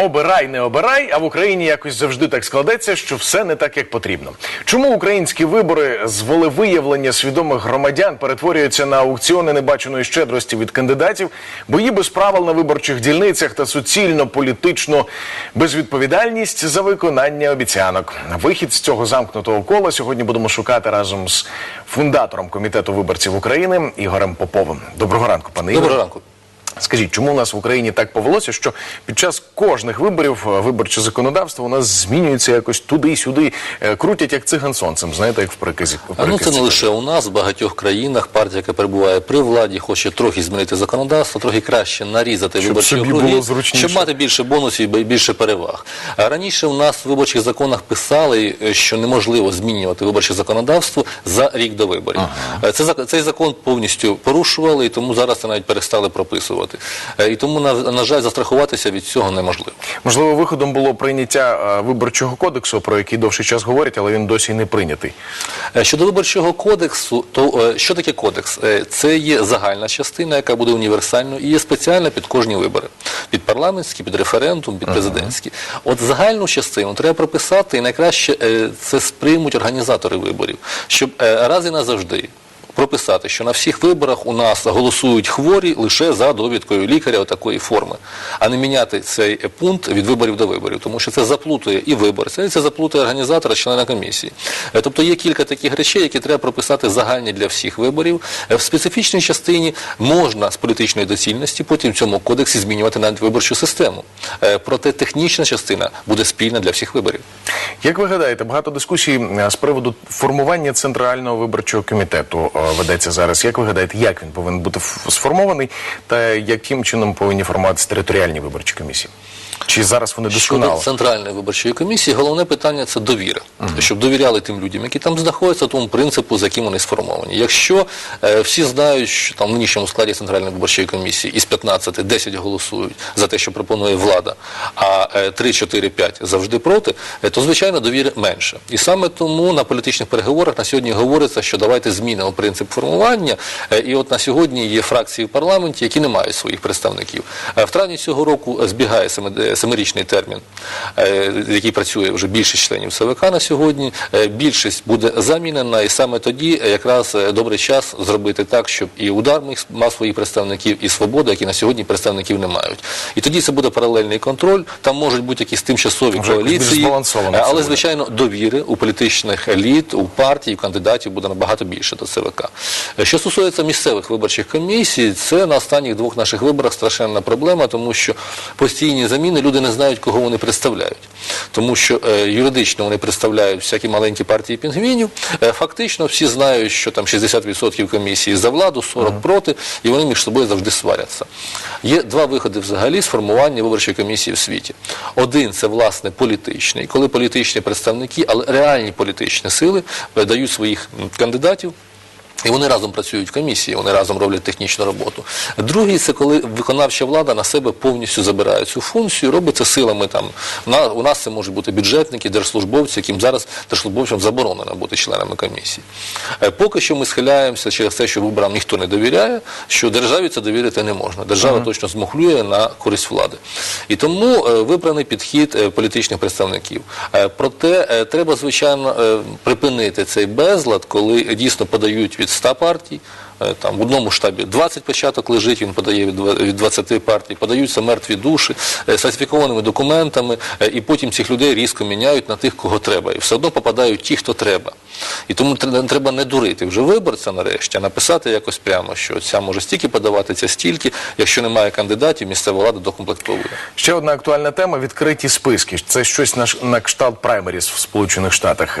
Обирай, не обирай, а в Україні якось завжди так складеться, що все не так, як потрібно. Чому українські вибори з волевиявлення свідомих громадян перетворюються на аукціони небаченої щедрості від кандидатів, бої без правил на виборчих дільницях та суцільно політичну безвідповідальність за виконання обіцянок? Вихід з цього замкнутого кола сьогодні будемо шукати разом з фундатором комітету виборців України Ігорем Поповим. Доброго ранку, пане Ігоре. Доброго ранку. Скажіть, чому у нас в Україні так повелося, що під час кожних виборів е, виборче законодавство у нас змінюється якось туди-сюди, е, крутять як циган сонцем, знаєте, як в приказі. в А ну це не лише у нас, в багатьох країнах партія, яка перебуває при владі, хоче трохи змінити законодавство, трохи краще нарізати Щоб виборчі округи, щоб мати більше бонусів і більше переваг. А раніше в нас в виборчих законах писали, е, що неможливо змінювати виборче законодавство за рік до виборів. Е, Це цей закон повністю порушували, і тому зараз це навіть перестали прописувати. Е, І тому на, на жаль, застрахуватися від цього неможливо. Можливо, виходом було прийняття е, виборчого кодексу, про який довший час говорять, але він досі не прийнятий. Е, Щодо виборчого кодексу, то що таке кодекс? Це є загальна частина, яка буде універсальною, і є спеціальна під кожні вибори. Під парламентські, під референдум, під президентські. От загальну частину треба прописати, і найкраще це сприймуть організатори виборів, щоб раз і назавжди. Прописати, що на всіх виборах у нас голосують хворі лише за довідкою лікаря такої форми, а не міняти цей пункт від виборів до виборів, тому що це заплутує і виборця, і це заплутує організатора, члена комісії. Е, Тобто є кілька таких речей, які треба прописати загальні для всіх виборів. Е, В специфічній частині можна з політичної доцільності потім в цьому кодексі змінювати навіть виборчу систему. Е, Проте технічна частина буде спільна для всіх виборів. Як ви гадаєте, багато дискусій з приводу формування центрального виборчого комітету ведеться зараз. Як ви гадаєте, як він повинен бути сформований та яким чином повинні формуватися територіальні виборчі комісії? Чи зараз вони Щодо досконало? центральної виборчої комісії, головне питання це довіра, щоб довіряли тим людям, які там знаходяться, тому принципу, за яким вони сформовані. Якщо е, всі знають, що там в нинішньому складі центральної виборчої комісії із 15 10 голосують за те, що пропонує влада, а е, 3, 4, 5 завжди проти, е, то звичайно довіри менше. І саме тому на політичних переговорах на сьогодні говориться, що давайте змінимо принцип формування. Е, І от на сьогодні є фракції в парламенті, які не мають своїх представників. Е, В травні цього року збігає е, семирічний термін, який працює вже більшість членів ЦВК на сьогодні. Більшість буде замінена, і саме тоді якраз добрий час зробити так, щоб і удар мав своїх представників, і свобода, які на сьогодні представників не мають. І тоді це буде паралельний контроль. Там можуть бути якісь тимчасові Вже коаліції, але звичайно довіри у політичних еліт, у партій, у кандидатів буде набагато більше до ЦВК. Е, Що стосується місцевих виборчих комісій, це на останніх двох наших виборах страшенна проблема, тому що постійні заміни люди не знають, кого вони представляють. Тому що е, юридично вони представляють всякі маленькі партії пінгвінів. Е, фактично всі знають, що там 60% комісії за владу, 40% проти, і вони між собою завжди сваряться. Є два виходи взагалі з формування виборчої комісії в світі. Один це власне політичний, коли політичні представники, але реальні політичні сили е, дають своїх кандидатів. І вони разом працюють в комісії, вони разом роблять технічну роботу. Другий це коли виконавча влада на себе повністю забирає цю функцію, робить це силами там. На, у нас це можуть бути бюджетники, держслужбовці, яким зараз держслужбовцям заборонено бути членами комісії. Е, Поки що ми схиляємося через те, що виборам ніхто не довіряє, що державі це довірити не можна. Держава точно змухлює на користь влади. І тому е, вибраний підхід е, політичних представників. Проте треба, звичайно, припинити цей безлад, коли дійсно подають від 100 партій. е, Там в одному штабі 20 початок лежить, він подає від два- 20 партій, подаються мертві душі е, з фальсифікованими документами, е, і потім цих людей різко міняють на тих, кого треба. І все одно попадають ті, хто треба. І тому тр- треба не дурити вже виборця нарешті, а написати якось прямо, що ця може стільки подавати, ця стільки. Якщо немає кандидатів, місцева влада докомплектовує. Ще одна актуальна тема відкриті списки. Це щось на, на кшталт праймеріс в Сполучених Штатах.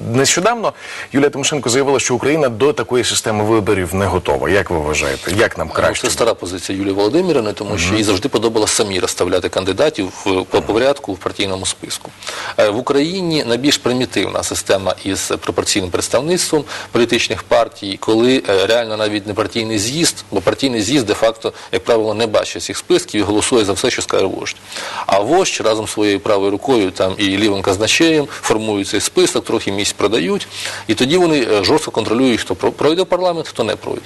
Нещодавно Юлія Тимошенко заявила, що Україна до такої системи виборів не готова. Як ви вважаєте? Як нам краще? Це стара позиція Юлії Володимирівни, тому що їй завжди подобалося самі розставляти кандидатів по порядку в партійному списку. Е, В Україні найбільш примітивна система із пропорційним представництвом політичних партій, коли е, реально навіть не партійний з'їзд, бо партійний з'їзд де-факто, як правило, не бачить цих списків і голосує за все, що скаже вождь. А вождь разом з своєю правою рукою там і лівим казначеєм формує цей список, трохи місяць місць продають, і тоді вони е, жорстко контролюють, хто пройде в парламент, хто не пройде.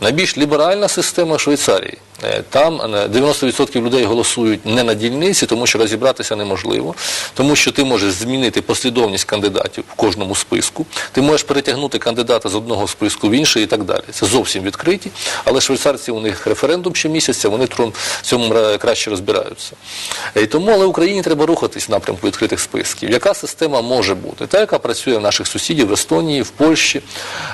Найбільш ліберальна система Швейцарії. Е, Там е, 90% людей голосують не на дільниці, тому що розібратися неможливо, тому що ти можеш змінити послідовність кандидатів в кожному списку, ти можеш перетягнути кандидата з одного списку в інший і так далі. Це зовсім відкриті, але швейцарці у них референдум щомісяця, вони в цьому краще розбираються. Е, І тому, але Україні треба рухатись в напрямку відкритих списків. Яка система може бути? Та, яка працює в наших сусідів в Естонії, в Польщі.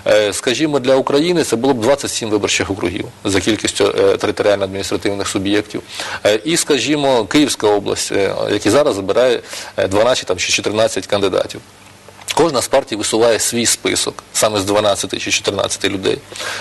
Е, Скажімо, для України це було б 27 виборчих округів за кількістю е, територіально-адміністративних суб'єктів. Е, І, скажімо, Київська область, яка зараз забирає е, 12 там, чи 14 кандидатів. Кожна з партій висуває свій список, саме з 12 чи 14 людей.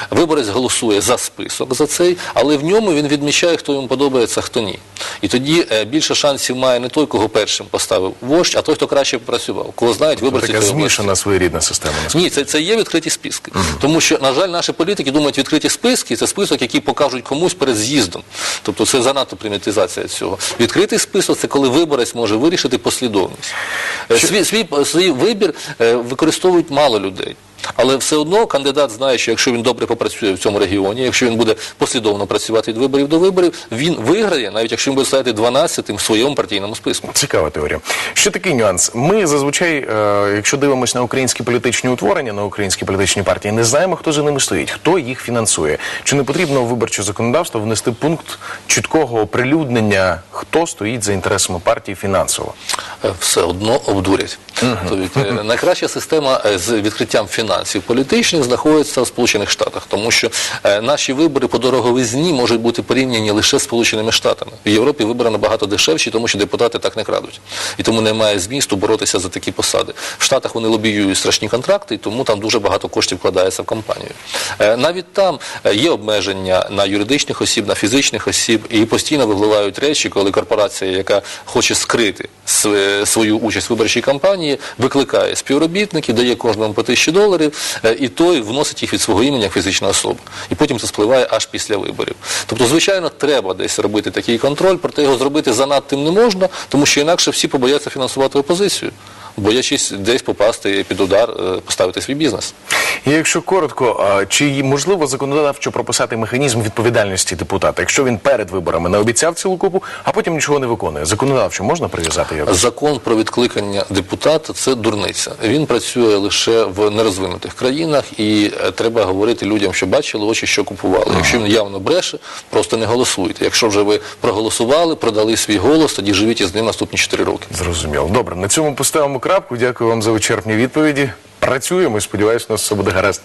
Виборець голосує за список за цей, але в ньому він відмічає, хто йому подобається, хто ні. І тоді е, більше шансів має не той, кого першим поставив вождь, а той, хто краще попрацював, кого знають виборці. Така змішана своєрідна система. насправді. Ні, це, це є відкриті списки. Тому що, на жаль, наші політики думають, відкриті списки це список, який покажуть комусь перед з'їздом. Тобто це занадто примітизація цього. Відкритий список це коли виборець може вирішити послідовність. Е, Свій, свій, свій вибір використовують мало людей. Але все одно кандидат знає, що якщо він добре попрацює в цьому регіоні, якщо він буде послідовно працювати від виборів до виборів, він виграє, навіть якщо він буде стояти 12-тим в своєму партійному списку. Цікава теорія. Ще такий нюанс. Ми зазвичай, е, якщо дивимося на українські політичні утворення, на українські політичні партії, не знаємо, хто за ними стоїть, хто їх фінансує. Чи не потрібно в виборче законодавство внести пункт чіткого оприлюднення, хто стоїть за інтересами партії фінансово? Е, все одно обдурять. Тобто, е, найкраща система е, з відкриттям фінансів політичних знаходиться в Сполучених Штатах, тому що е, наші вибори по дороговизні можуть бути порівняні лише з Сполученими Штатами. В Європі вибори набагато дешевші, тому що депутати так не крадуть. І тому немає змісту боротися за такі посади. В Штатах вони лобіюють страшні контракти, і тому там дуже багато коштів вкладається в кампанію. Е, Навіть там е, є обмеження на юридичних осіб, на фізичних осіб, і постійно випливають речі, коли корпорація, яка хоче скрити св- свою участь в виборчій кампанії, викликає співробітників, дає кожному по тисячі доларів, е, і той вносить їх від свого імені як фізична особа. І потім це спливає аж після виборів. Тобто, звичайно, треба десь робити такий контроль, проте його зробити занадтим не можна, тому що інакше всі побояться фінансувати опозицію, боячись десь попасти під удар, е, поставити свій бізнес. І якщо коротко, чи можливо законодавчо прописати механізм відповідальності депутата, якщо він перед виборами не обіцяв цілу купу, а потім нічого не виконує? Законодавчо можна прив'язати його? Закон про відкликання депутата це дурниця. Він працює лише в нерозвинутих країнах, і е, треба говорити людям, що бачили очі, що купували. Якщо він явно бреше, просто не голосуйте. Якщо вже ви проголосували, продали свій голос, тоді живіть із ним наступні 4 роки. Зрозуміло. Добре, на цьому поставимо крапку. Дякую вам за вичерпні відповіді. Працюємо і сподіваюся, у нас все буде гаразд.